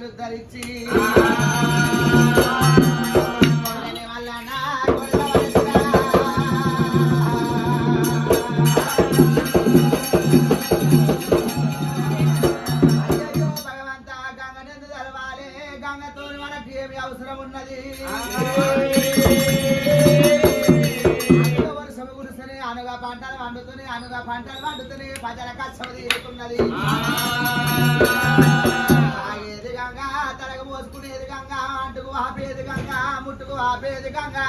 కాయలు ధరించి మనకి అవసరం ఉన్నది. అనుగా పంటలు వండుతున్నాయి అనుగా పంటలు వండుతున్నాయి ప్రజల కష్టం తీరుతున్నది గంగా తలగ మోసుకునేది గంగా అంటుకు ఆపేది గంగా ముట్టుకు ఆపేది గంగా.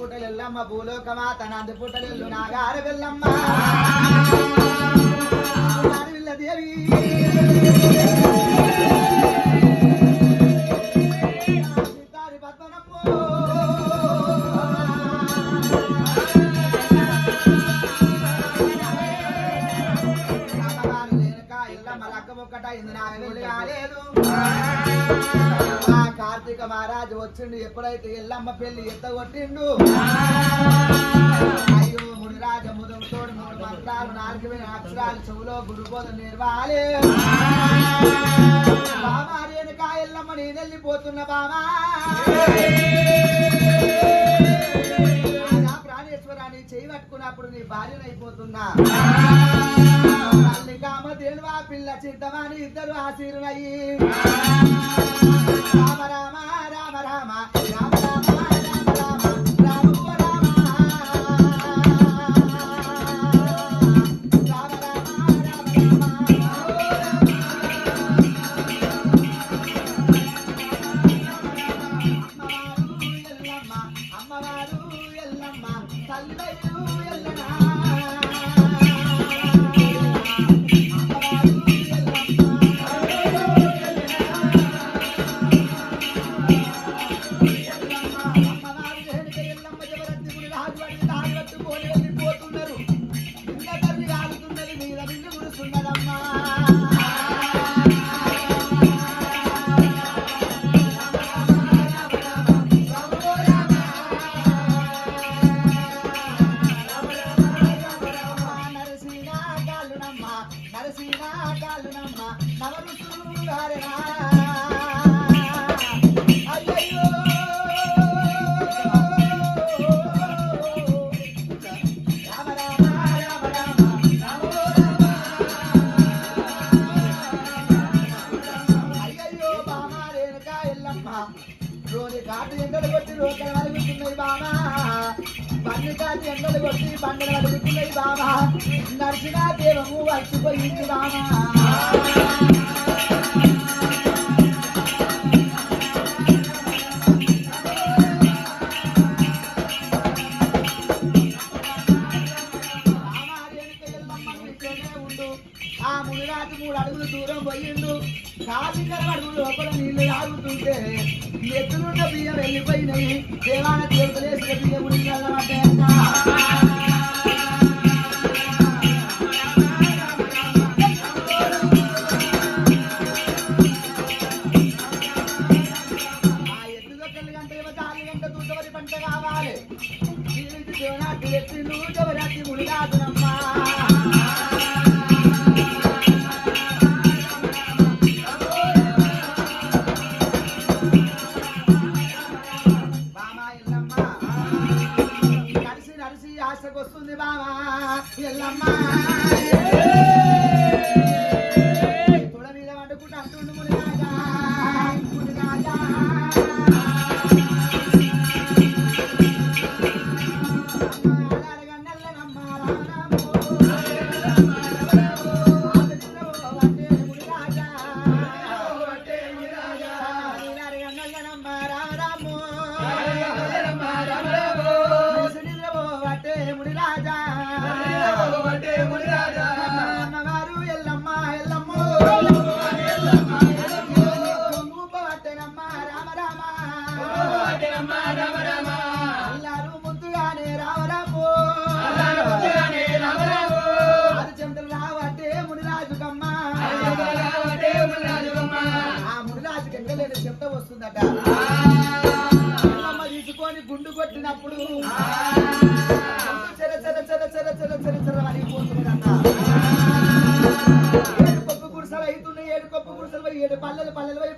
ఎల్లమ్మ భూలోకమా? తన అందు భూలోకమాత నాగారు వెళ్ళమ్మ. దేవి వచ్చిండు ఎప్పుడైతే ఎల్లమ్మ పెళ్ళి ఎత్తగొట్టిండు. అయ్యో ముడి రాజ తోడు మూడు మంత్రాలు నాలుగు వేల అక్షరాలు చెవులో గురుబోధ నిర్వాలి. బామా రేణుకా ఎల్లమ్మ నేను వెళ్ళిపోతున్న బామా ప్రాణేశ్వరాన్ని చేయి పట్టుకున్నప్పుడు నీ భార్యనైపోతున్నా పిల్ల చిద్దమాని ఇద్దరు ఆశీరులయ్యి రామ. రామ రామ రామ వచ్చిపోయించుదామా ఆ మునిరాజు మూడు అడుగులు దూరం పోయిండు. రాజుగారు అడుగులు లోపల నీళ్ళు ఆగుతుంటే ఎత్తులుంటే బియ్యం వెళ్ళిపోయినాయి. దేవాన చేతులేసిన బియ్యం ఉడికి దేవదాని ఎండ దూతవరి పంట కావాలి దేవనాటి ఎత్తిండు దేవనాటి గుడి కాదునమ్మా వస్తుంది బావా ఎల్లమ్మా. గుండు కొట్టినప్పుడు. చెర చెర చెర చెర చెర చెర చెర ఏడు పప్పు గుడిసెలు అవుతున్నాయి ఏడు పప్పు గుడిసెలు ఏడు పల్లెలు పల్లెలు పోయి